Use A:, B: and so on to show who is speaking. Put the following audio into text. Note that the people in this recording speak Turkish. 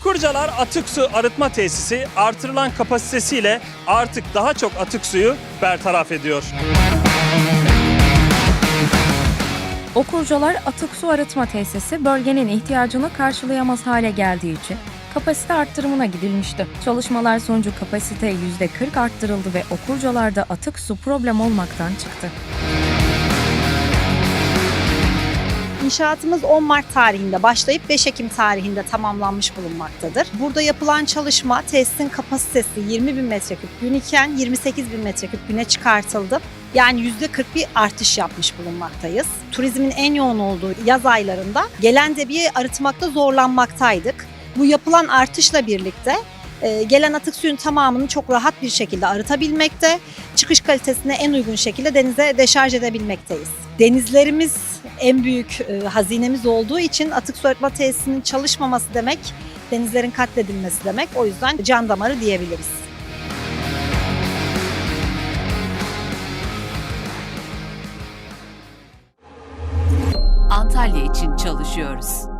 A: Okurcalar Atık Su Arıtma Tesisi artırılan kapasitesiyle artık daha çok atık suyu bertaraf ediyor.
B: Okurcalar Atık Su Arıtma Tesisi bölgenin ihtiyacını karşılayamaz hale geldiği için kapasite arttırımına gidilmişti. Çalışmalar sonucu kapasite %40 arttırıldı ve okurcalarda atık su problem olmaktan çıktı.
C: İnşaatımız 10 Mart tarihinde başlayıp 5 Ekim tarihinde tamamlanmış bulunmaktadır. Burada yapılan çalışma tesisin kapasitesi 20 bin metreküp gün iken 28 bin metreküp güne çıkartıldı. Yani %40 bir artış yapmış bulunmaktayız. Turizmin en yoğun olduğu yaz aylarında gelen debiyi arıtmakta zorlanmaktaydık. Bu yapılan artışla birlikte e, gelen atık suyun tamamını çok rahat bir şekilde arıtabilmekte, çıkış kalitesine en uygun şekilde denize deşarj edebilmekteyiz. Denizlerimiz en büyük e, hazinemiz olduğu için atık su arıtma tesisinin çalışmaması demek, denizlerin katledilmesi demek. O yüzden can damarı diyebiliriz.
D: Antalya için çalışıyoruz.